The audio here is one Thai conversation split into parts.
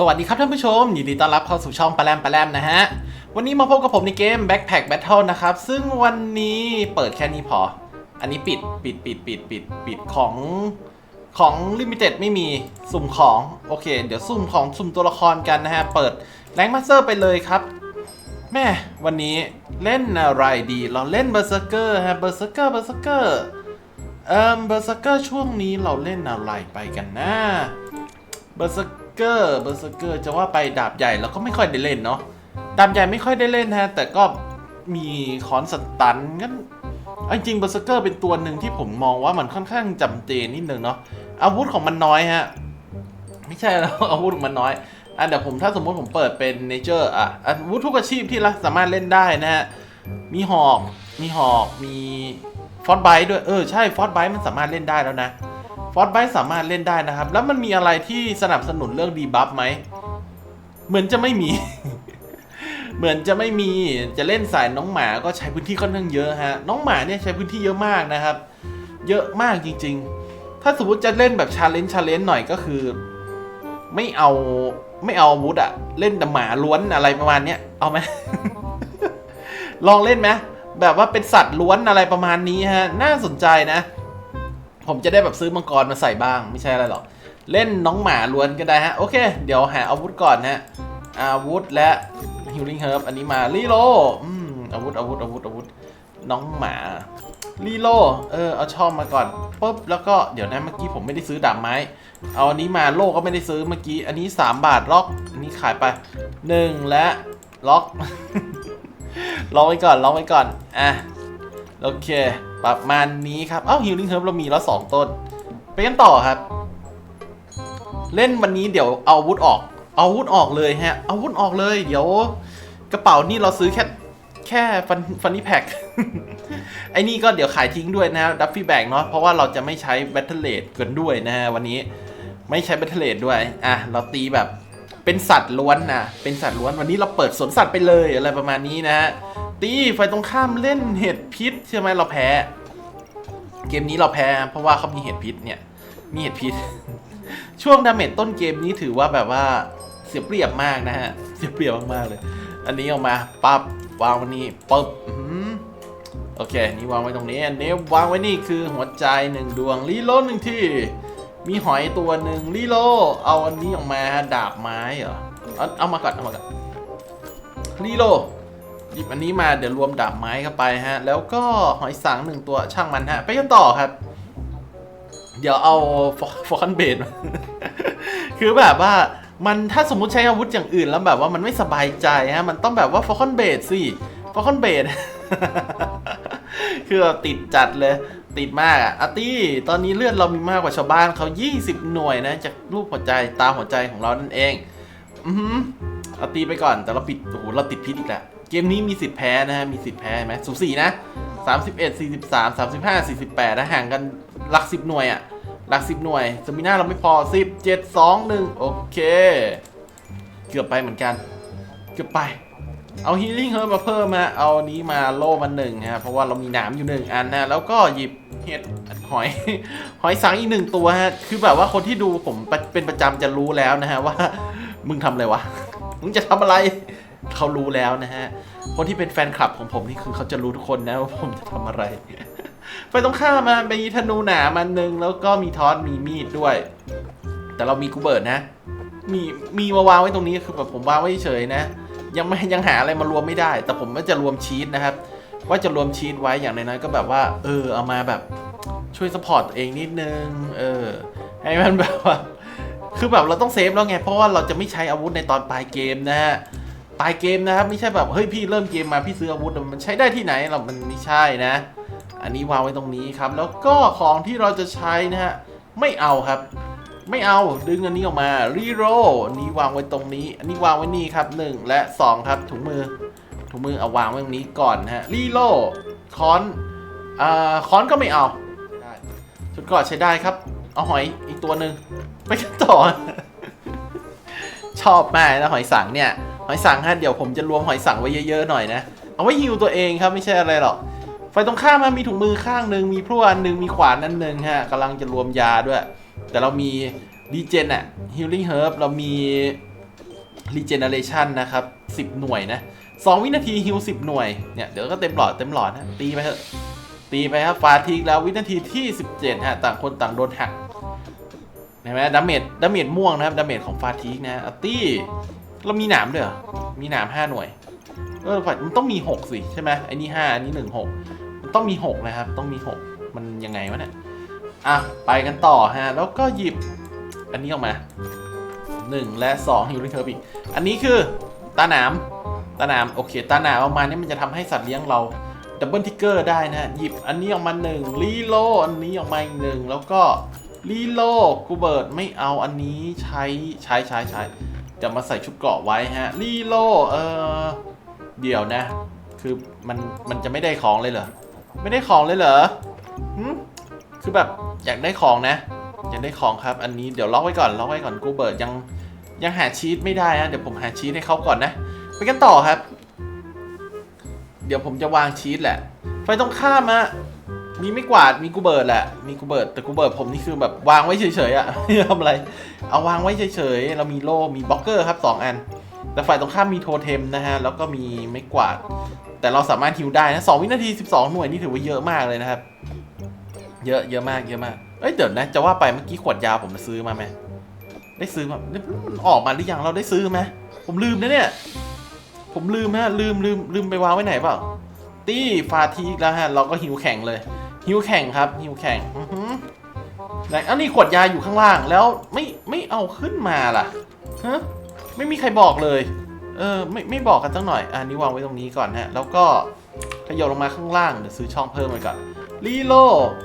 สวัสดีครับท่านผู้ชม ยินดีต้อนรับเข้าสู่ช่องปลาแรมปลาแรมนะฮะ วันนี้มาพบกับผมในเกม Backpack Battle นะครับ ซึ่งวันนี้เปิดแค่นี้พอ อันนี้ปิดปิดปิดปิดปิดปิดของของ Limited ไม่มีสุ่มของ โอเค เดี๋ยวสุ่มของสุ่มตัวละครกันนะฮะ เปิดแรงมาสเตอร์ไปเลยครับ แม่วันนี้เล่นอะไรดี เราเล่นเบอร์เซอร์เกอร์ฮะเบอร์เซอร์เกอร์เบอร์เซอร์เกอร์เอ่อเบอร์เซอร์เกอร์ช่วงนี้เราเล่นอะไรไปกันนะเบอร์เซอร์ เกอร์เบอร์เซอร์เกอร์จะว่าไปดาบใหญ่เราก็ไม่ค่อยได้เล่นเนาะดาบใหญ่ไม่ค่อยได้เล่นฮะแต่ก็มีคอนสตันงั้นจริงเบอร์เซอร์เกอร์เป็นตัวหนึ่งที่ผมมองว่ามันค่อนข้างจำเจนิดนึงเนาะอาวุธของมันน้อยฮะไม่ใช่แล้วอาวุธของมันน้อยอะเดี๋ยวผมถ้าสมมติผมเปิดเป็นเนเจอร์อะอาวุธทุกอาชีพที่เราสามารถเล่นได้นะฮะมีหอกมีหอกมีฟอสไบด้วยเออใช่ฟอสไบมันสามารถเล่นได้แล้วนะ อสไบสามารถเล่นได้นะครับ แล้วมันมีอะไรที่สนับสนุนเรื่องดีบัฟไหม เหมือนจะไม่มี เหมือนจะไม่มีจะเล่นสายน้องหมาก็ใช้พื้นที่ค่อนข้างเยอะฮะ น้องหมาเนี่ยใช้พื้นที่เยอะมากนะครับ เยอะมากจริง ๆ ถ้าสมมติจะเล่นแบบชาเลนจ์ชาเลนจ์หน่อยก็คือ ไม่เอาไม่เอาอาวุธอะเล่นแต่หมาล้วนอะไรประมาณเนี้ยเอาไหมลองเล่นไหมแบบว่าเป็นสัตว์ล้วนอะไรประมาณนี้ฮะ น่าสนใจนะ ผมจะได้แบบซื้อมังกรมาใส่บ้าง ไม่ใช่อะไรหรอก เล่นน้องหมาล้วนก็ได้ฮะ โอเค เดี๋ยวหาอาวุธก่อนฮะ อาวุธและ healing herb อันนี้มารีโลอืมอาวุธอาวุธอาวุธอาวุธน้องหมารีโลเออเอาช่องมาก่อนปุ๊บแล้วก็เดี๋ยวนะเมื่อกี้ผมไม่ได้ซื้อดาบไม้ เอาอันนี้มาโลก็ไม่ได้ซื้อเมื่อกี้ อันนี้ 3 บาทล็อก อันนี้ขายไป 1 และล็อกล็อกไว้ก่อนล็อกไว้ก่อนอะโอเค ประมาณนี้ครับ เอ้าฮิลลิ่งเฮิร์บเรามีแล้วสองต้น ไปกันต่อครับ เล่นวันนี้เดี๋ยวเอาวุธออก เอาวุธออกเลยฮะ เอาวุธออกเลย เดี๋ยว กระเป๋านี่เราซื้อแค่แค่ฟันฟันนี่แพ็คไอ้นี่ก็เดี๋ยวขายทิ้งด้วยนะดัฟฟี่แบกเนาะเพราะว่าเราจะไม่ใช้แบตเทเลดกันด้วยนะฮะวันนี้ไม่ใช้แบตเทเลดด้วยอะเราตีแบบเป็นสัตว์ล้วนนะเป็นสัตว์ล้วนวันนี้เราเปิดสวนสัตว์ไปเลยอะไรประมาณนี้นะฮะ ตีไฟตรงข้ามเล่นเห็ดพิษใช่ไหมเราแพ้ เกมนี้เราแพ้ เพราะว่าเขามีเห็ดพิษเนี่ย มีเห็ดพิษ ช่วงดาเมจต้นเกมนี้ถือว่าแบบว่าเสียเปรียบมากนะฮะ เสียเปรียบมากๆเลย อันนี้ออกมาปั๊บวางไวันนี้ปึ๊บโอเค นี่วางไว้ตรงนี้ อันนี้วางไว้นี่คือหัวใจหนึ่งดวงรีโลหนึ่งที่ มีหอยตัวหนึ่งรีโลเอาอันนี้ออกมาดาบไม้เหรอ เอามาก่อนเอามาก่อนรีโล หยิบอันนี้มาเดี๋ยวรวมดาบไม้เข้าไปฮะ แล้วก็หอยสังหนึ่งตัวช่างมันฮะ ไปกันต่อครับ เดี๋ยวเอาฟอคันเบดคือแบบว่ามันถ้าสมมุติใช้อาวุธอย่างอื่นแล้วแบบว่ามันไม่สบายใจฮะ มันต้องแบบว่าฟอคันเบดสิฟอคันเบดคือติดจัดเลยติดมากอะอาร์ตี้ตอนนี้เลือดเรามีมากกว่าชาวบ้านเขา 20 หน่วยนะ จากรูปหัวใจตาหัวใจของเรานั่นเอง อืออเอาตีไปก่อนแต่เราปิดโอ้โหเราติดพิษอีกแล้ว เกมนี้มีสิทธิ์แพ้นะฮะ มีสิทธิ์แพ้ไหมสูสีนะ31 43 35 48นะห่างกันหลัก10หน่วยอะหลัก10หน่วยสมิน่าเราไม่พอ10 7 2 1โอเค เกือบไปเหมือนกัน เกือบไป เอาฮีลิ่งเฮิร์มาเพิ่มมาเอานี้มาโล่มาหนึ่งฮะ เพราะว่าเรามีหนามอยู่หนึ่งอันนะ แล้วก็หยิบเห็ดหอย หอยสังอีกหนึ่งตัวฮะ คือแบบว่าคนที่ดูผมเป็นประจำจะรู้แล้วนะฮะว่า มึงทำอะไรวะ มึงจะทำอะไร เขารู้แล้วนะฮะ คนที่เป็นแฟนคลับของผมนี่คือเขาจะรู้ทุกคนนะว่าผมจะทำอะไร ไปตรงข้ามมามีธนูหนามันหนึ่งแล้วก็มีทอสมีมีดด้วย แต่เรามีกูเบิร์ดนะ มีมีมาวางไว้ตรงนี้คือแบบผมวางไว้เฉยนะ ยังไม่ยังหาอะไรมารวมไม่ได้ แต่ผมว่าจะรวมชีตนะครับ ว่าจะรวมชีตไว้อย่างน้อยๆก็แบบว่า เออเอามาแบบช่วยสปอร์ตตัวเองนิดนึง เออ ให้มันแบบว่า คือแบบเราต้องเซฟแล้วไง เพราะว่าเราจะไม่ใช้อาวุธในตอนปลายเกมนะฮะ ปลายเกมนะครับไม่ใช่แบบเฮ้ยพี่เริ่มเกมมาพี่ซื้ออาวุธมันใช้ได้ที่ไหนเรามันไม่ใช่นะ อันนี้วางไว้ตรงนี้ครับ แล้วก็ของที่เราจะใช้นะฮะไม่เอาครับ ไม่เอาดึงอันนี้ออกมารีโรอันนี้วางไว้ตรงนี้ อันนี้วางไว้นี่ครับหนึ่งและสองครับถุงมือถุงมือเอาวางไว้ตรงนี้ก่อนนะฮะรีโรคอนอ่าคอนก็ไม่เอาได้ชุดกอดใช้ได้ครับ เอาหอยอีกตัวหนึ่งไปกันต่อชอบมากนะหอยสังเนี่ย หอยสังฮะเดี๋ยวผมจะรวมหอยสังไว้เยอะๆหน่อยนะ เอาไว้ฮิวตัวเองครับไม่ใช่อะไรหรอกไฟตรงข้ามมันมีถุงมือข้างหนึ่งมีพลั่วอันหนึ่งมีขวานอันหนึ่งฮะกำลังจะรวมยาด้วย แต่เรามีดีเจนอะ healing herb เรามี regeneration นนะครับ10หน่วยนะ2วินาทีฮิว10หน่วยเนี่ยเดี๋ยวก็เต็มหลอดเต็มหลอดนะตีไปเถอะตีไปครับฟาทีกแล้ววินาทีที่ 17ฮะต่างคนต่างโดนหักเห็นไหมดาเมจดาเมจม่วงนะครับดาเมจของฟาทีกนะอะตี้ เรามีหนามด้วยเหรอ มีหนาม5หน่วย เออมันต้องมี6สิใช่ไหมไอ้นี่5อันนี้1 6มันต้องมี6นะครับ ต้องมี6มันยังไงวะเนี่ย อะ ไปกันต่อฮะ แล้วก็หยิบ อันนี้ออกมา1และ2ฮิลลิ่งเทอร์บิกอันนี้คือตาหนาม ตาหนาม โอเค ตาหนามออกมาเนี่ยมันจะทำให้สัตว์เลี้ยงเราดับเบิลทิกเกอร์ได้นะ หยิบอันนี้ออกมา1รีโลอันนี้ออกมาอีกหนึ่งแล้วก็รีโลกูเบิร์ดไม่เอาอันนี้ใช้ใช้ใช้ใช้ จะมาใส่ชุดเกราะไว้ฮะรีโลเออเดี๋ยวนะ คือมันมันจะไม่ได้ของเลยเหรอ ไม่ได้ของเลยเหรอหึคือแบบอยากได้ของนะ อยากได้ของครับ อันนี้เดี๋ยวล็อกไว้ก่อนล็อกไว้ก่อนกูเบิร์ดยังยังหาชีตไม่ได้ฮะเดี๋ยวผมหาชีตให้เขาก่อนนะไปกันต่อครับ เดี๋ยวผมจะวางชีตแหละไฟตรงข้ามอะ มีไม่กวาดมีกูเบิร์ดแหละมีกูเบิร์ดแต่กูเบิร์ดผมนี่คือแบบวางไว้เฉยๆอะไม่ทำอะไร เอาวางไว้เฉยๆเรามีโล่มีบล็อกเกอร์ครับ 2 อัน แต่ฝ่ายตรงข้ามมีโทเทมนะฮะแล้วก็มีไม่กวาด แต่เราสามารถฮิวได้นะ2วินาที 12 หน่วยนี่ถือว่าเยอะมากเลยนะครับ เยอะเยอะมากเยอะมากเอ้ยเดี๋ยวนะจะว่าไปเมื่อกี้ขวดยาผมซื้อมาไหมได้ซื้อมาออกมาหรือยังเราได้ซื้อไหมผมลืมนะเนี่ย ผมลืมฮะลืมลืมลืมไปวางไว้ไหนเปล่าตี้ฟาทีกแล้วฮะ เราก็หิวแข่งเลย หิวแข่งครับหิวแข่งอือหือไหนอันนี้ขวดยาอยู่ข้างล่างแล้วไม่ไม่เอาขึ้นมาล่ะฮะไม่มีใครบอกเลย เออไม่ไม่บอกกันสักหน่อยอันนี้วางไว้ตรงนี้ก่อนฮะ แล้วก็ขยับลงมาข้างล่างเดี๋ยวซื้อช่องเพิ่มไปก่อนรีโล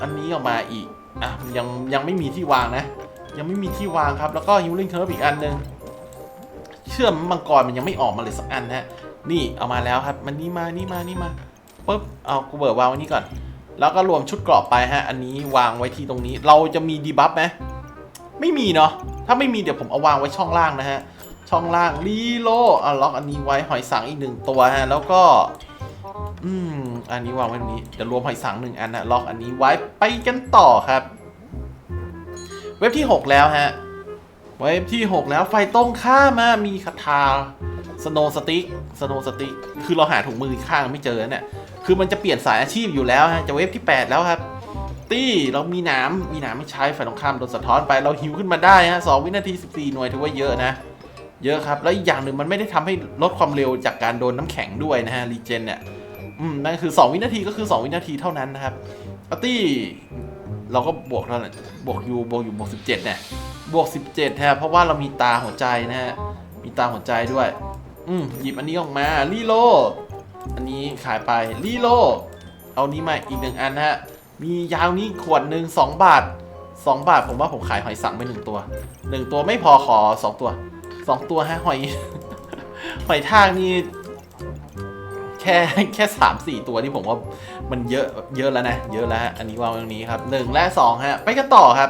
อันนี้ออกมาอีกอะยังยังไม่มีที่วางนะ ยังไม่มีที่วางครับ แล้วก็ฮิลลิ่งเทิร์ฟอีกอันหนึ่งเชื่อมมังกรมันยังไม่ออกมาเลยสักอันฮะ นี่เอามาแล้วครับ มันนี่มานี่มานี่มาปุ๊บเอากูเบิร์ดวางไว้นี่ก่อน แล้วก็รวมชุดกราะไปฮะ อันนี้วางไว้ที่ตรงนี้ เราจะมีดีบัฟไหมไม่มีเนาะ ถ้าไม่มีเดี๋ยวผมเอาวางไว้ช่องล่างนะฮะ ช่องล่างรีโลอะล็อกอันนี้ไว้หอยสังอีกหนึ่งตัวฮะ แล้วก็ อืม อันนี้วางไว้ตรงนี้ เดี๋ยวรวมหอยสังหนึ่งอันนะล็อกอันนี้ไว้ไปกันต่อครับ เว็บที่ 6 แล้วฮะ เว็บที่ 6 แล้ว ไฟตรงข้ามามีคาถาสโนสติกสโนสติกคือเราหาถุงมือข้างไม่เจอเนี่ย คือมันจะเปลี่ยนสายอาชีพอยู่แล้วฮะจะเว็บที่ 8 แล้วครับ ตี้เรามีหนามมีหนามไม่ใช้ไฟตรงข้ามโดนสะท้อนไปเราหิวขึ้นมาได้ฮะสองวินาที 14 หน่วยถือว่าเยอะนะ เยอะครับ แล้วอีกอย่างหนึ่งมันไม่ได้ทำให้ลดความเร็วจากการโดนน้ำแข็งด้วยนะฮะรีเจนเนี่ยอืมนั่นคือ 2 วินาทีก็คือ 2 วินาทีเท่านั้นนะครับอาตี้เราก็บวกเท่าไหร่บวกยูบวกอยู่บวก17เนี่ยบวก17ฮะเพราะว่าเรามีตาหัวใจนะฮะมีตาหัวใจด้วย อืมหยิบอันนี้ออกมารีโล อันนี้ขายไปรีโล เอานี้มาอีกหนึ่งอันนะฮะ มียาวนี้ขวดหนึ่ง2บาท2บาทผมว่าผมขายหอยสังไปหนึ่งตัวหนึ่งตัวไม่พอขอ2ตัว2ตัวฮะหอย หอยทากนี่แค่แค่สามสี่ตัวที่ผมว่ามันเยอะเยอะแล้วนะ เยอะแล้วฮะอันนี้วางตรงนี้ครับหนึ่งและสองฮะ ไปกันต่อครับ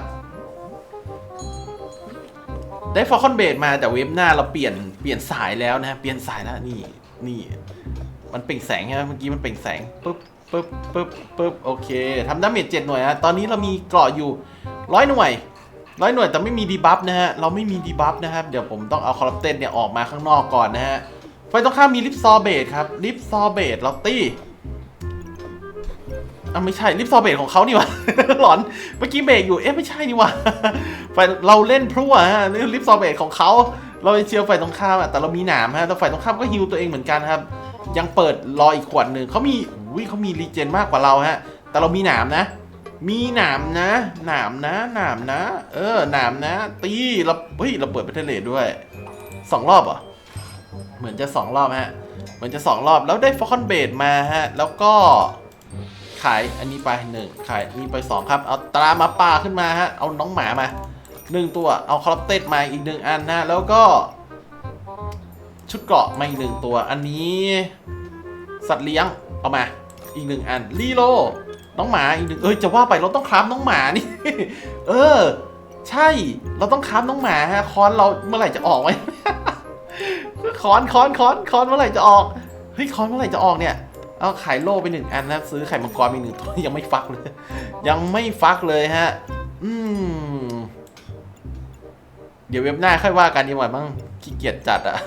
ได้ฟอลคอนเบดมาแต่เว็บหน้าเราเปลี่ยนเปลี่ยนสายแล้วนะเปลี่ยนสายแล้วนี่นี่ มันเปล่งแสงใช่ไหมเมื่อกี้มันเปล่งแสงปุ๊บปุ๊บปุ๊บปุ๊บโอเคทำดาเมจเจ็ดหน่วยฮะตอนนี้เรามีเกราะอยู่ร้อยหน่วยร้อยหน่วยแต่ไม่มีดีบัฟนะฮะเราไม่มีดีบัฟนะครับเดี๋ยวผมต้องเอาคอร์รัปเตนเนี่ยออกมาข้างนอกก่อนนะฮะไฟตรงข้ามมีลิฟซอเบตครับลิฟซอเบตลอตตี้อะไม่ใช่ลิฟซอเบตของเขานี่วะหลอนเมื่อกี้เบรกอยู่เอ๊ะไม่ใช่นี่วะไฟเราเล่นพรั่วฮะนี่ลิฟซอเบตของเขาเราไปเชียร์ไฟตรงข้ามอะแต่เรามีหนามฮะแต่ไฟตรงข้ามก็ฮิวตัวเองเหมือนกันครับ ยังเปิดรออีกขวดหนึ่งเขามีอุ้ยเขามีรีเจนมากกว่าเราฮะ แต่เรามีหนามนะ มีหนามนะหนามนะหนามนะ เออหนามนะ ตีเราเฮ้ยเราเปิดเบทเทเลดด้วยสองรอบเหรอเหมือนจะสองรอบฮะเหมือนจะสองรอบแล้วได้ฟอคอนเบดมาฮะ แล้วก็ขายอันนี้ไปหนึ่งขายอันนี้ไปสองครับ เอาตรามาป่าขึ้นมาฮะ เอาน้องหมามาหนึ่งตัว เอาคอร์เตสมาอีกหนึ่งอันนะแล้วก็ ชุดเกราะมาอีกหนึ่งตัว อันนี้ สัตว์เลี้ยง เอามา อีกหนึ่งอันลีโล น้องหมาอีกหนึ่งเอ้ยจะว่าไปเราต้องคราฟน้องหมานี่ เออ ใช่ เราต้องคราฟน้องหมาฮะคอนเราเมื่อไหร่จะออกไว้คอนคอนคอนคอนเมื่อไหร่จะออก เฮ้ยคอนเมื่อไหร่จะออกเนี่ย เอาขายโล่ไปหนึ่งอันนะซื้อไข่มังกรไปหนึ่งตัวยังไม่ฟักเลย ยังไม่ฟักเลยฮะ อืม ดี๋ยวเว็บหน้าค่อยว่ากันดีกว่ามั้งขี้เกียจจัดอะ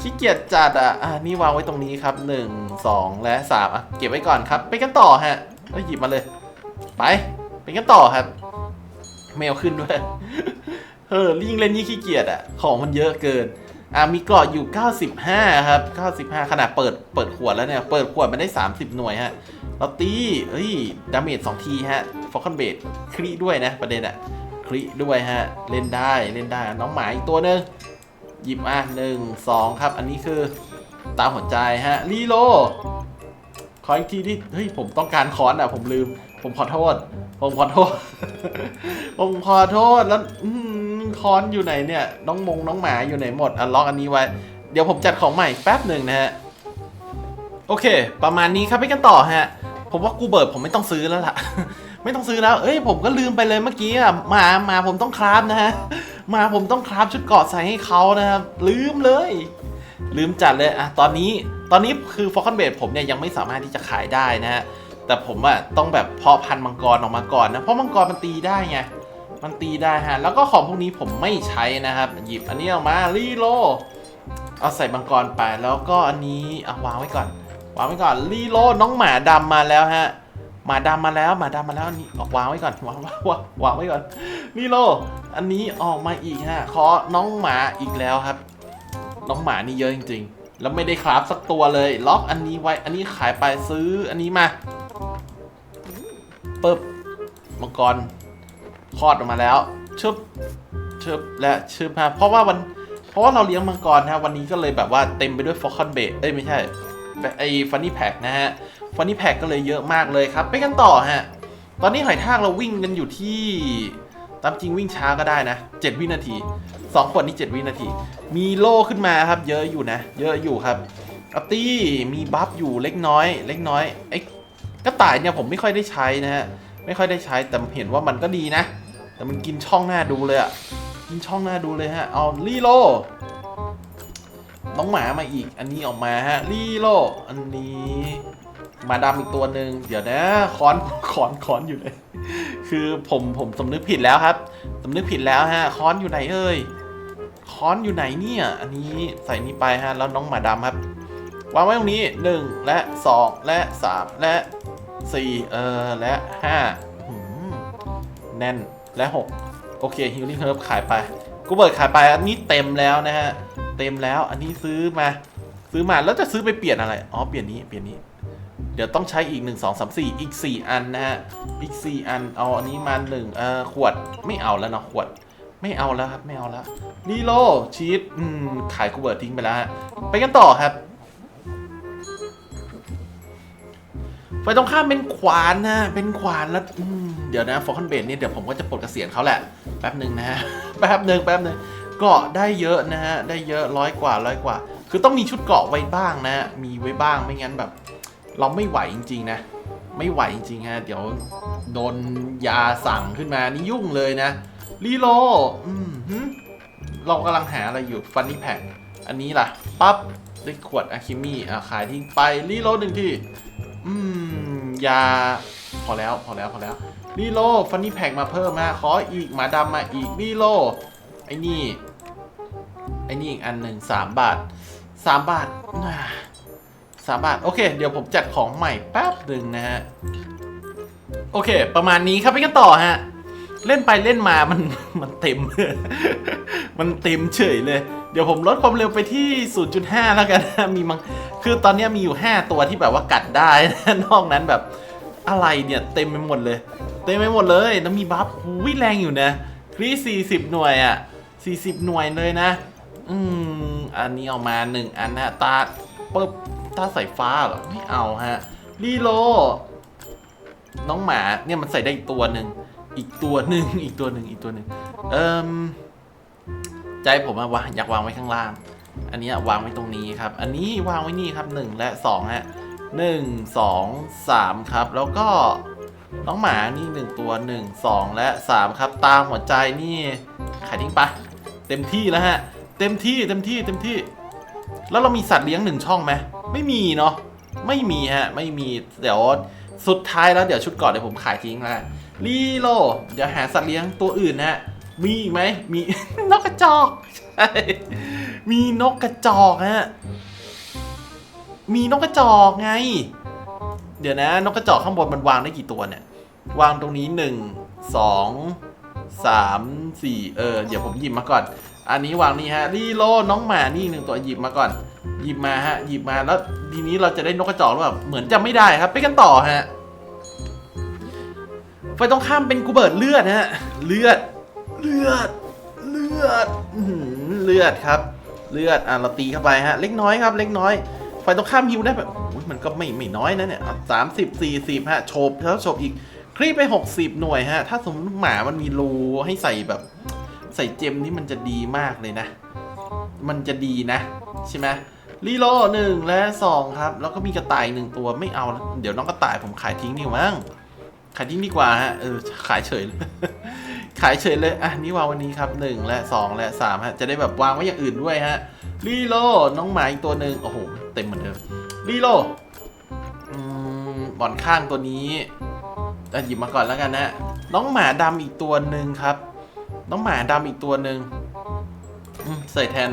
ขี้เกียจจัดอะอะนี่วางไว้ตรงนี้ครับหนึ่งสองและสามอะเก็บไว้ก่อนครับ ไปกันต่อฮะแล้วหยิบมาเลย ไป ไปกันต่อครับ แมวขึ้นด้วยเออยิ่งเล่นยิ่งขี้เกียจอะของมันเยอะเกินอะมีกราะอยู่ 95 ครับ 95 ขนาดเปิดเปิดขวดแล้วเนี่ย เปิดขวดมันได้ 30 หน่วยฮะเราตีเอ้ยดาเมจ2ทีฮะฟอคอนเบดครีด้วยนะประเด็นอะ ครีด้วยฮะ เล่นได้เล่นได้น้องหมาอีกตัวหนึงหยิบมาหนึ่งสองครับ อันนี้คือตามหัวใจฮะรีโลขออีกทีที่เฮ้ยผมต้องการคอนอะ ผมลืม ผมขอโทษ ผมขอโทษ ผมขอโทษแล้วคอนอยู่ไหนเนี่ย น้องมงน้องหมาอยู่ไหนหมดอะล็อกอันนี้ไว้ เดี๋ยวผมจัดของใหม่แป๊บหนึ่งนะฮะ โอเค ประมาณนี้ครับไปกันต่อฮะ ผมว่ากูเบิร์ดผมไม่ต้องซื้อแล้วล่ะ ไม่ต้องซื้อแล้ว เอ้ยผมก็ลืมไปเลยเมื่อกี้อะหมาหมาผมต้องคราฟนะฮะหมาผมต้องคราฟชุดเกาะใส่ให้เขานะครับลืมเลย ลืมจัดเลยอะตอนนี้ตอนนี้คือฟอคอนเบดผมเนี่ยยังไม่สามารถที่จะขายได้นะฮะแต่ผมอะต้องแบบเพาะพันธุ์มังกรออกมาก่อนนะเพราะมังกรมันตีได้ไงมันตีได้ฮะแล้วก็ของพวกนี้ผมไม่ใช้นะครับหยิบอันนี้ออกมารีโลเอาใส่มังกรไปแล้วก็อันนี้เอาวางไว้ก่อนวางไว้ก่อนรีโลน้องหมาดำมาแล้วฮะ หมาดำมาแล้วหมาดำมาแล้วนนี้ออกวางไว้ก่อนวางวางวางวางไว้ก่อนรีโล อันนี้ออกมาอีกฮะขอน้องหมาอีกแล้วครับ น้องหมานี่เยอะจริง ๆ แล้วไม่ได้คราฟสักตัวเลย ล็อกอันนี้ไว้อันนี้ขายไปซื้ออันนี้มาปึ๊บมังกรคลอดออกมาแล้วชึบชึบและชึบฮะเพราะว่าวันเพราะว่าเราเลี้ยงมังกรฮะวันนี้ก็เลยแบบว่าเต็มไปด้วยฟอคคอนเบดเอ้ยไม่ใช่ไอฟันนี่แพ็กนะฮะ ฟันนี่แพ็กก็เลยเยอะมากเลยครับ ไปกันต่อฮะ ตอนนี้หอยทากเราวิ่งกันอยู่ที่ ตามจริงวิ่งช้าก็ได้นะ 7 วินาที2ขวดนี่ 7 วินาที มีโล่ขึ้นมาครับ เยอะอยู่นะ เยอะอยู่ครับอัตตี้มีบัฟอยู่เล็กน้อย เล็กน้อยไอ้กระต่ายเนี่ยผมไม่ค่อยได้ใช้นะฮะ ไม่ค่อยได้ใช้แต่เห็นว่ามันก็ดีนะ แต่มันกินช่องหน้าดูเลยอะกินช่องหน้าดูเลยฮะ เอาลีโลน้องหมามาอีก อันนี้ออกมาฮะลีโลอันนี้ มาดำอีกตัวหนึ่งเดี๋ยวนะค้อนค้อนค้อนอยู่เลย คือผมผมสำนึกผิดแล้วครับสำนึกผิดแล้วฮะค้อนอยู่ไหนเอ่ยค้อนอยู่ไหนเนี่ย อันนี้ใส่นี้ไปฮะแล้วน้องหมาดำครับวางไว้ตรงนี้หนึ่งและสองและสามและสี่เออ และห้าหืมแน่นและหกโอเคฮิลลิ่งเฮิร์บขายไป กูเบิร์ดขายไปอันนี้เต็มแล้วนะฮะ เต็มแล้วอันนี้ซื้อมา ซื้อมาแล้วจะซื้อไปเปลี่ยนอะไร อ๋อ เปลี่ยนนี้เปลี่ยนนี้ เดี๋ยวต้องใช้อีก 1 2 3 4 อีก 4 อันนะฮะ อีก 4 อัน เอาอันนี้มา1เอ่อขวดไม่เอาแล้วเนาะขวด ไม่เอาแล้วครับ ไม่เอาแล้วลีโลชีสอืม ขายกูเบิร์ดทิ้งไปแล้วฮะ ไปกันต่อครับไฟตรงข้ามเป็นขวานนะ เป็นขวานแล้วอืมเดี๋ยวนะฟอร์คอนเบดเนี่ยเดี๋ยวผมก็จะปลดเกษียณเขาแหละ แป๊บหนึ่งนะฮะ แป๊บหนึ่งแป๊บหนึ่งเกาะได้เยอะนะฮะ ได้เยอะร้อยกว่าร้อยกว่า คือต้องมีชุดเกาะไว้บ้างนะฮะมีไว้บ้างไม่งั้นแบบ เราไม่ไหวจริง ๆ นะ ไม่ไหวจริงๆฮะ เดี๋ยวโดนยาสั่งขึ้นมา นี่ยุ่งเลยนะรีโลอืมหึเรากำลังหาอะไรอยู่ฟันนี่แพ็กอันนี้ล่ะ ปั๊บได้ขวดอะคิมี่อะขายทิ้งไปรีโลหนึ่งที่ อืม ยา พอแล้ว พอแล้ว พอแล้วรีโลฟันนี่แพ็กมาเพิ่มมา ขออีกหมาดำมาอีกรีโลไอ้นี่ไอ้นี่อีกอันหนึ่งสามบาทสามบาทอ่า สามบาท โอเค เดี๋ยวผมจัดของใหม่แป๊บหนึ่งนะฮะ โอเค ประมาณนี้ครับไปกันต่อฮะ เล่นไปเล่นมามันมันเต็ม มันเต็มเฉยเลย เดี๋ยวผมลดความเร็วไปที่ 0.5 แล้วกันมีมังคือตอนนี้มีอยู่ 5 ตัวที่แบบว่ากัดได้นะนอกนั้นแบบอะไรเนี่ยเต็มไปหมดเลย เต็มไปหมดเลยแล้วมีบัฟหูยแรงอยู่นะครีสี่สิบหน่วยอะสี่สิบหน่วยเลยนะ อืม อันนี้ออกมาหนึ่งอันนะตาปึ๊บ ตาสายฟ้าเหรอ ไม่เอาฮะรีโล น้องหมาเนี่ยมันใส่ได้อีกตัวหนึ่ง อีกตัวหนึ่งอีกตัวหนึ่งอีกตัวหนึ่งเอิมใจผมอะวาอยากวางไว้ข้างล่าง อันนี้วางไว้ตรงนี้ครับ อันนี้วางไว้นี่ครับหนึ่งและสองฮะหนึ่งสองสามครับ แล้วก็น้องหมานี่หนึ่งตัวหนึ่งสองและสามครับ ตามหัวใจนี่ขายทิ้งไปเต็มที่แล้วฮะ เต็มที่เต็มที่เต็มที่ แล้วเรามีสัตว์เลี้ยงหนึ่งช่องไหม ไม่มีเนาะไม่มีฮะ ไม่มีเดี๋ยวสุดท้ายแล้วเดี๋ยวชุดก่อนเดี๋ยวผมขายทิ้งละรีโลเดี๋ยวหาสัตว์เลี้ยงตัวอื่นนะฮะ มีอีกไหมมี นกกระจอกใช่มีนกกระจอกฮะมีนกกระจอกไง เดี๋ยวนะ นกกระจอกข้างบนมันวางได้กี่ตัวเนี่ย วางตรงนี้หนึ่งสองสามสี่เออ เดี๋ยวผมหยิบมาก่อน อันนี้วางนี่ฮะรีโลน้องหมานี่หนึ่งตัวหยิบมาก่อน หยิบมาฮะหยิบมาแล้วทีนี้เราจะได้นกกระจอกหรือเปล่าเหมือนจะไม่ได้ครับ ไปกันต่อฮะไฟตรงข้ามเป็นกูเบิร์ดเลือดฮะเลือดเลือดเลือดเลือดครับ เลือดอะเราตีเข้าไปฮะ เล็กน้อยครับ เล็กน้อย ไฟตรงข้ามฮิวได้แบบมันก็ไม่ไม่น้อยนะเนี่ยสามสิบสี่สิบฮะโฉบแล้วโฉบอีกคลี่ไปหกสิบหน่วยฮะ ถ้าสมมติหมามันมีรูให้ใส่แบบ ใส่เจมนี่มันจะดีมากเลยนะ มันจะดีนะ ใช่ไหม รีโลหนึ่งและสองครับ แล้วก็มีกระต่ายหนึ่งตัวไม่เอา เดี๋ยวน้องกระต่ายผมขายทิ้งดีกว่ามั้งขายทิ้งดีกว่าฮะเออขายเฉยเลยขายเฉยเลยอะนี่วางวันนี้ครับหนึ่งและสองและสามฮะจะได้แบบวางไว้อย่างอื่นด้วยฮะรีโลน้องหมาอีกตัวหนึ่งโอ้โหเต็มเหมือนเดิมรีโลอืมบอนข้างตัวนี้อะหยิบมาก่อนแล้วกันนะน้องหมาดำอีกตัวหนึ่งครับ น้องหมาดำอีกตัวหนึ่งอืมใส่แทน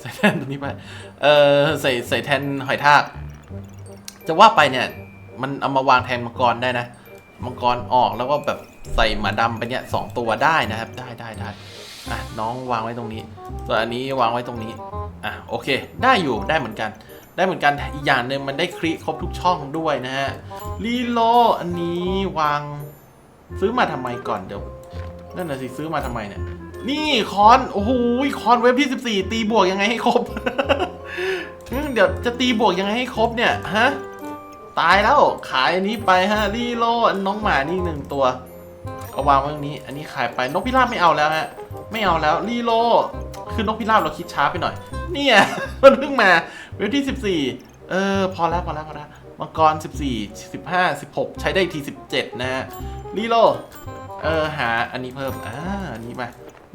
ใส่แทนตัวนี้ไป เออใส่ใส่แทนหอยทาก จะว่าไปเนี่ย มันเอามาวางแทนมังกรได้นะ มังกรออกแล้วก็แบบใส่หมาดำไปเนี่ยสองตัวได้นะครับ ได้ได้ได้อะน้องวางไว้ตรงนี้ ส่วนอันนี้วางไว้ตรงนี้ อะโอเค ได้อยู่ได้เหมือนกัน ได้เหมือนกันอีกอย่างหนึ่งมันได้คลิครบทุกช่องด้วยนะฮะรีโลอันนี้วาง ซื้อมาทำไมก่อนเดี๋ยวนั่นน่ะสิซื้อมาทำไมเนี่ย นี่คอนโอ้โหคอนเว็บที่ 14 ตีบวกยังไงให้ครบ เดี๋ยวจะตีบวกยังไงให้ครบเนี่ยฮะตายแล้วขายอันนี้ไปฮะรีโลน้องหมานี่หนึ่งตัวเอาวางไว้ตรงนี้ อันนี้ขายไปนกพิราบไม่เอาแล้วฮะไม่เอาแล้วรีโลคือนกพิราบเราคิดช้าไปหน่อย เนี่ยมันเพิ่งมาเว็บที่ 14 เออพอแล้วพอแล้วพอแล้วมังกร 14 15 16 ใช้ได้ที 17 นะฮะรีโลเออหาอันนี้เพิ่มอ่าอันนี้มา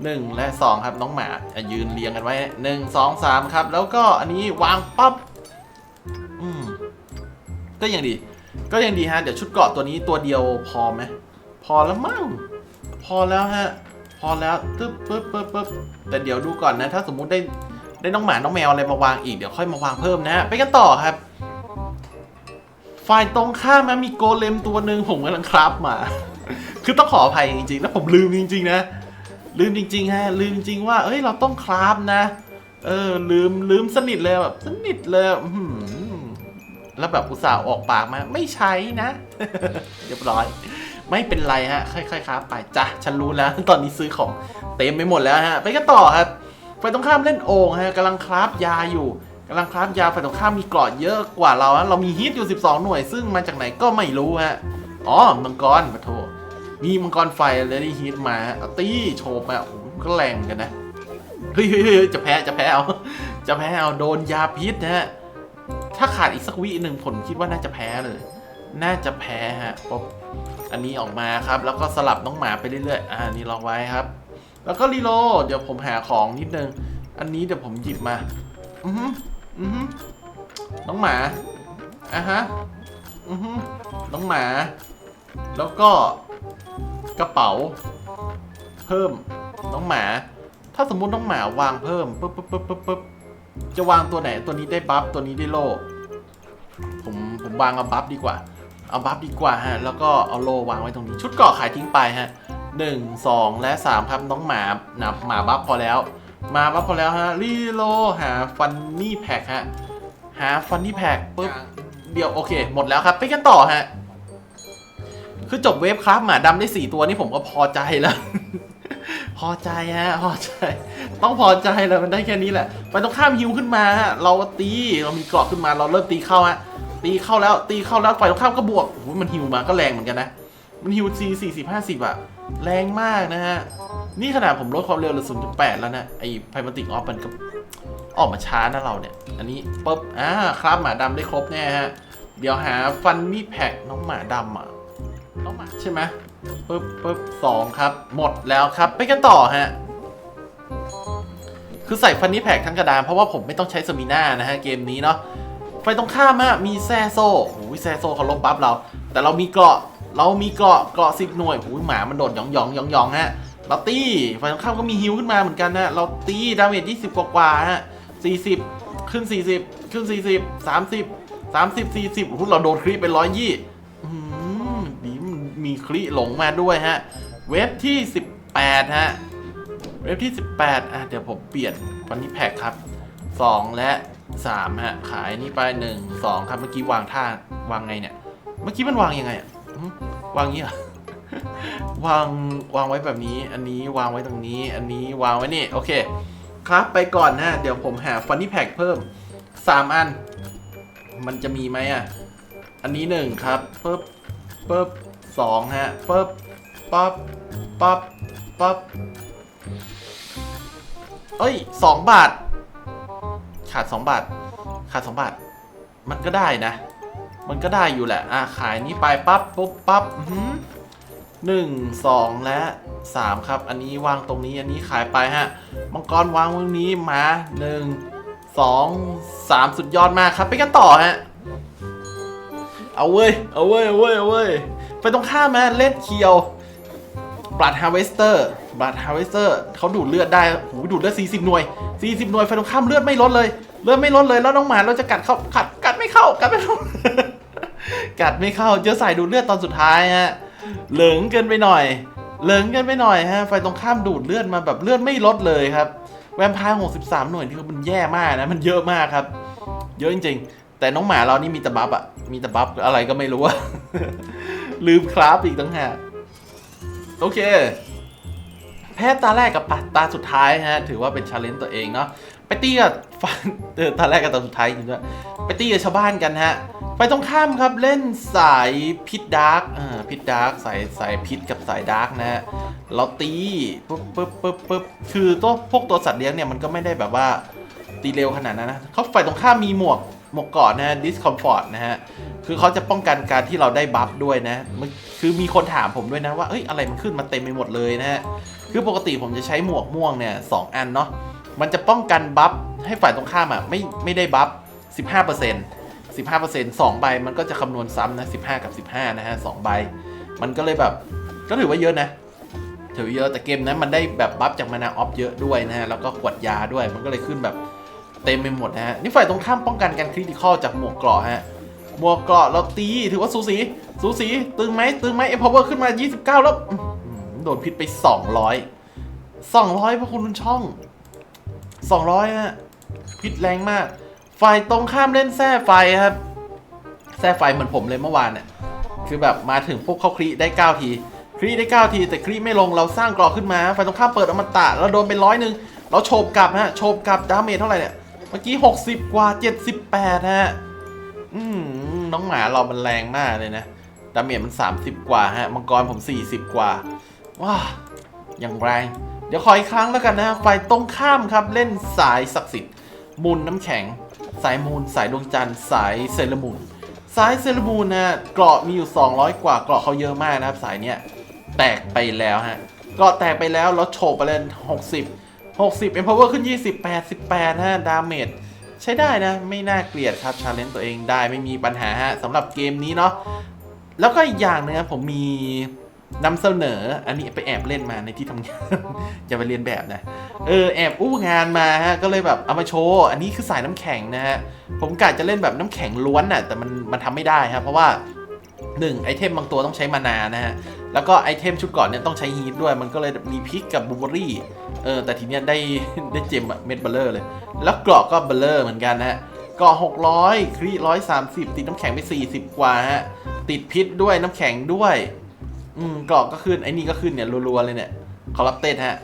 หนึ่งและสองครับน้องหมาอะยืนเรียงกันไว้หนึ่งสองสามครับ แล้วก็อันนี้วางปั๊บอืมก็ยังดี ก็ยังดีฮะ เดี๋ยวชุดเกราะตัวนี้ตัวเดียวพอไหมพอแล้วมั้งพอแล้วฮะ พอแล้วตึ๊บปึ๊บปึ๊บปึ๊บแต่เดี๋ยวดูก่อนนะ ถ้าสมมุติได้ได้น้องหมาน้องแมวอะไรมาวางอีกเดี๋ยวค่อยมาวางเพิ่มนะฮะไปกันต่อครับฝ่ายตรงข้ามนะมีโกเลมตัวหนึ่งผมกำลังคราฟมา คือต้องขออภัยจริงๆ แล้วผมลืมจริง ๆ นะ ลืมจริงๆฮะลืมจริงว่า เอ้ยเราต้องคราฟนะ เออ ลืมลืมสนิทเลยแบบสนิทเลยแล้วแบบอุตส่าห์ออกปากมา ไม่ใช้นะเรียบร้อย ไม่เป็นไรฮะ ค่อยๆครับไปจ้ะฉันรู้แล้ว ตอนนี้ซื้อของเต็มไปหมดแล้วฮะ ไปกันต่อครับฝ่ายตรงข้ามเล่นโอ่งฮะกำลังคราฟยาอยู่กำลังคราฟยาฝ่ายตรงข้ามมีเกราะเยอะกว่าเราฮะเรามีฮิตอยู่ 12 หน่วย ซึ่งมาจากไหนก็ไม่รู้ฮะอ๋อมังกรมาโทษ มีมังกรไฟเลยได้ฮิตมาเอาตีโฉบมาโอ้โหก็แรงกันนะเฮ้ยเฮ้ยจะแพ้จะแพ้เอาจะแพ้เอาโดนยาพิษนะฮะถ้าขาดอีกสักวิหนึ่งผมคิดว่าน่าจะแพ้เลย น่าจะแพ้ฮะป๊บอันนี้ออกมาครับ แล้วก็สลับน้องหมาไปเรื่อยๆอ่านี่ลองไว้ครับ แล้วก็รีโหลดเดี๋ยวผมหาของนิดนึง อันนี้เดี๋ยวผมหยิบมาอือฮึอือฮึน้องหมาอะฮะอือฮึน้องหมา แล้วก็ กระเป๋า เพิ่มน้องหมา ถ้าสมมุติน้องหมาวางเพิ่มปุ๊บปุ๊บปุ๊บปุ๊บปุ๊บจะวางตัวไหนตัวนี้ได้บัฟตัวนี้ได้โล่ผมผมวางเอาบัฟดีกว่า เอาบัฟดีกว่าฮะ แล้วก็เอาโลวางไว้ตรงนี้ ชุดเกราะขายทิ้งไปฮะหนึ่งสองและสามครับน้องหมาหนาหมาบัฟพอแล้ว มาบัฟพอแล้วฮะรีโลหาฟันนี่แพ็คฮะหาฟันนี่แพ็คปุ๊บเดี๋ยวโอเค หมดแล้วครับไปกันต่อฮะ คือจบเวฟครับหมาดำได้สี่ตัวนี่ผมก็พอใจแล้ว พอใจฮะพอใจ ต้องพอใจแล้วมันได้แค่นี้แหละไปต้องข้ามฮิวขึ้นมาเราตีเรามีเกราะขึ้นมาเราเริ่มตีเข้าฮะตีเข้าแล้วตีเข้าแล้วฝ่ายตรงข้ามก็บวกโอ้โหมันฮิวมาก็แรงเหมือนกันนะ มันฮิวซีสี่สิบห้าสิบอะแรงมากนะฮะ นี่ขนาดผมลดความเร็วเหลือศูนย์จุดแปดแล้วนะ ไอ้ไพมาติกออฟมันก็ออกมาช้านะเราเนี่ย อันนี้ปุ๊บอ่าครับหมาดำได้ครบแน่ฮะ เดี๋ยวหาฟันนี่แพ็กน้องหมาดำอะ น้องหมาใช่ไหมปุ๊บปุ๊บสองครับ หมดแล้วครับ ไปกันต่อฮะ คือใส่ฟันนี่แพกทั้งกระดาน เพราะว่าผมไม่ต้องใช้สมิน่านะฮะ เกมนี้เนาะไฟตรงข้ามอะมีแซโซ่โอ้ยแซโซ่เขาลบบัฟเรา แต่เรามีเกราะ เรามีเกราะ เกราะสิบหน่วยโอ้ยหมามันโดดหยองหยองหยองหยองฮะ เราตีฝ่ายตรงข้ามก็มีฮิวขึ้นมาเหมือนกันนะ เราตีดาเมจ20กว่ากว่าฮะ40ขึ้น40ขึ้น40 30 30 40โอ้โหเราโดนคลิปไปร้อยยี่ มีคลิหลงมาด้วยฮะ เว็บที่ 18 ฮะ เว็บที่ 18 อะ เดี๋ยวผมเปลี่ยนฟันนี่แพ็คครับ 2 และ 3 ฮะ ขายนี่ไป 1 2 ครับ เมื่อกี้วางท่าวางไงเนี่ย เมื่อกี้มันวางยังไงอะวางงี้เหรอวางวางไว้แบบนี้ อันนี้วางไว้ตรงนี้ อันนี้วางไว้นี่ โอเค ครับไปก่อนนะ เดี๋ยวผมหาฟันนี่แพ็คเพิ่ม 3 อัน มันจะมีไหมอะ อันนี้หนึ่งครับปึ๊บปึ๊บ สองฮะปึ๊บปั๊บปั๊บปั๊บเอ้ยสองบาท ขาดสองบาท ขาดสองบาท มันก็ได้นะ มันก็ได้อยู่แหละ อะ ขายนี้ไปปั๊บปุ๊บปั๊บหนึ่งสองและสามครับ อันนี้วางตรงนี้ อันนี้ขายไปฮะ มังกรวางตรงนี้มาหนึ่งสองสามสุดยอดมากครับ ไปกันต่อฮะ เอาเว้ย เอาเว้ย เอาเว้ย เอาเว้ย ไปตรงข้ามมาเล่นเคียวบลัดฮาร์เวสเตอร์บลัดฮาร์เวสเตอร์เขาดูดเลือดได้หูดูดเลือด 40 หน่วย 40 หน่วยไฟตรงข้ามเลือดไม่ลดเลย เลือดไม่ลดเลย แล้วน้องหมาเราจะกัดเข้ากัดกัดไม่เข้ากัดไม่เข้า กัดไม่เข้า เจอใส่ดูดเลือดตอนสุดท้ายฮะ เหลิงเกินไปหน่อย เหลิงเกินไปหน่อยฮะ ไฟตรงข้ามดูดเลือดมาแบบเลือดไม่ลดเลยครับ แวมไพร์63 หน่วยนี่คือมันแย่มากนะ มันเยอะมากครับ เยอะจริง ๆ แต่น้องหมาเรานี่มีต่บัฟอะมีต่บัฟอะไรก็ไม่รู้อะ ลืมคราฟอีกตั้งหากโอเค แพ้ตาแรกกับตาสุดท้ายฮะ ถือว่าเป็นชาเลนจ์ตัวเองเนาะไปตีกับฟันเออตาแรกกับตาสุดท้ายจริงด้วยไปตีกับชาวบ้านกันฮะไปตรงข้ามครับเล่นสายพิษดาร์กอ่าพิษดาร์กสายสายพิษกับสายดาร์กนะฮะเราตีปุ๊บปุ๊บปุ๊บปุ๊บคือตัวพวกตัวสัตว์เลี้ยงเนี่ยมันก็ไม่ได้แบบว่าตีเร็วขนาดนั้นนะเขาฝ่ายตรงข้ามมีหมวก หมวกเกาะนะฮะ discomfort นะฮะ คือเขาจะป้องกันการที่เราได้บัฟด้วยนะมันคือมีคนถามผมด้วยนะว่า เอ้ย อะไรมันขึ้นมาเต็มไปหมดเลยนะฮะ คือปกติผมจะใช้หมวกม่วงเนี่ยสองอันเนาะ มันจะป้องกันบัฟให้ฝ่ายตรงข้ามอะไม่ไม่ได้บัฟ 15% 15% 2 ใบมันก็จะคำนวณซ้ำนะ15 กับ 15 นะฮะ2ใบ มันก็เลยแบบ ก็ถือว่าเยอะนะ ถือว่าเยอะแต่เกมนั้นมันได้แบบบัฟจากมานาออฟเยอะด้วยนะฮะ แล้วก็ขวดยาด้วย มันก็เลยขึ้นแบบ เต็มไปหมดนะฮะนี่ฝ่ายตรงข้ามป้องกันการคริติคอลจากหมวกเกราะฮะหมวกเกราะเราตีถือว่าสูสีสูสีตึงไหมตึงไหมเอพาวเวอร์ขึ้นมา 29 แล้วโดนพิษไป 200 200พระคุณคุณช่อง 200ฮะพิษแรงมาก ฝ่ายตรงข้ามเล่นแส้ไฟครับแส้ไฟเหมือนผมเลยเมื่อวานเนี่ยคือแบบมาถึงปุ๊บเขาครีได้ 9 ทีครีได้ 9 ที แต่ครีไม่ลงเราสร้างกรอขึ้นมา ฝ่ายตรงข้ามเปิดอมตะเราโดนไปร้อยหนึ่งเราโฉบกลับฮะโฉบกลับดาเมจเท่าไหร่เนี่ย มื่อกี้ 60 กว่า 78 ฮะ อืมน้องหมาเรามันแรงมากเลยนะ ดาเมจมัน 30 กว่าฮะ มังกรผม 40 กว่า ว้าอย่างแรง เดี๋ยวขออีกครั้งแล้วกันนะฝ่ายตรงข้ามครับ เล่นสายศักดิ์สิทธิ์ มูลน้ำแข็ง สายมูล สายดวงจันทร์ สายเซเลมูนสายเซเลมูนนะเกราะมีอยู่ 200 กว่า เกราะเขาเยอะมากนะครับ สายเนี้ย แตกไปแล้วฮะ เกราะแตกไปแล้วแล้วโฉบไปเลย60 60 Empower ขึ้น 20 88ฮะดาเมจใช้ได้นะ ไม่น่าเกลียดครับชาเลนจ์ตัวเองได้ไม่มีปัญหาฮะสำหรับเกมนี้เนาะแล้วก็อีกอย่างหนึงครับผมมีนำเสนอ อันนี้ไปแอบเล่นมาในที่ทำงาน อย่าไปเรียนแบบนะ เออแอบอู้งานมาฮะ ก็เลยแบบเอามาโชว์ อันนี้คือสายน้ำแข็งนะฮะ ผมกะจะเล่นแบบน้ำแข็งล้วนน่ะ แต่มันมันทำไม่ได้ครับ เพราะว่าหนึ่งไอเทมบางตัวต้องใช้มานานะฮะ แล้วก็ไอเทมชุดก่อนเนี่ยต้องใช้ฮีทด้วยมันก็เลยมีพิกกับบูเบอรี่เออแต่ทีเนี้ยได้ได้เจมเม็ดเบลเลอร์เลย แล้วเกราะก็เบลเลอร์เหมือนกันนะฮะเกาะ600ครี130ติดน้ำแข็งไป 40 กว่าฮะติดพิษด้วยน้ำแข็งด้วยอืมเกราะก็ขึ้นไอ้นี่ก็ขึ้นเนี่ยรัวๆเลยเนี่ยคอรัปเต็ดฮะ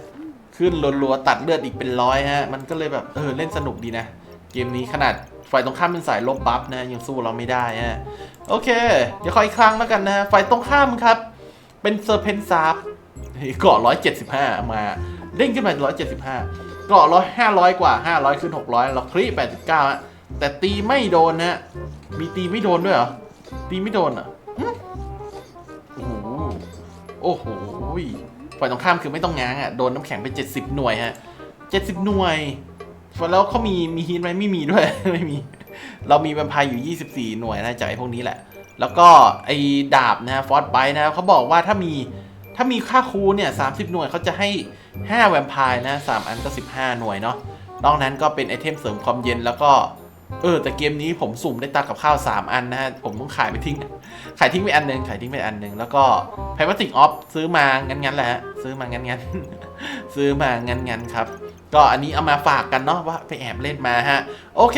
ขึ้นรัวๆตัดเลือดอีกเป็นร้อยฮะมันก็เลยแบบเออเล่นสนุกดีนะ เกมนี้ขนาดฝ่ายตรงข้ามเป็นสายลบบัฟนะยังสู้เราไม่ได้ฮะโอเค เดี๋ยวขออีกครั้งแล้วกันนะฝ่ายตรงข้ามครับ เป็นเซอร์เพนซาร์เกาะ175มาเด้งขึ้นมา175เกาะร้อยห้าร้อยกว่าห้าร้อยขึ้นหกร้อยเราคลีแปดสิบเก้าฮะแต่ตีไม่โดนนะมีตีไม่โดนด้วยเหรอ ตีไม่โดนอะโอ้โหโอ้โหฝ่ายตรงข้ามคือไม่ต้องง้างอะ โดนน้ำแข็งไปเจ็ดสิบหน่วยฮะเจ็ดสิบหน่วยแล้วเขามีมีฮีทไหมไม่มีด้วย ไม่มี เรามีแวมไพร์อยู่ 24 หน่วยนะจากไอ้พวกนี้แหละ แล้วก็ไอ้ดาบนะฮะฟอสไบนะเขาบอกว่าถ้ามีถ้ามีค่าครูเนี่ย30หน่วยเขาจะให้ 5 แวมไพร์นะ3อันก็ 15 หน่วยเนาะนอกนั้นก็เป็นไอเทมเสริมความเย็นแล้วก็เออแต่เกมนี้ผมสุ่มได้ตากับข้าว 3 อันนะฮะ ผมต้องขายไปทิ้ง ขายทิ้งไปอันหนึ่งขายทิ้งไปอันหนึ่งแล้วก็ไพ v วติกออฟซื้อมางั้นๆแหละฮะซื้อมางั้นๆซื้อมางั้นๆครับ ก็อันนี้เอามาฝากกันเนาะว่าไปแอบเล่นมาฮะ โอเค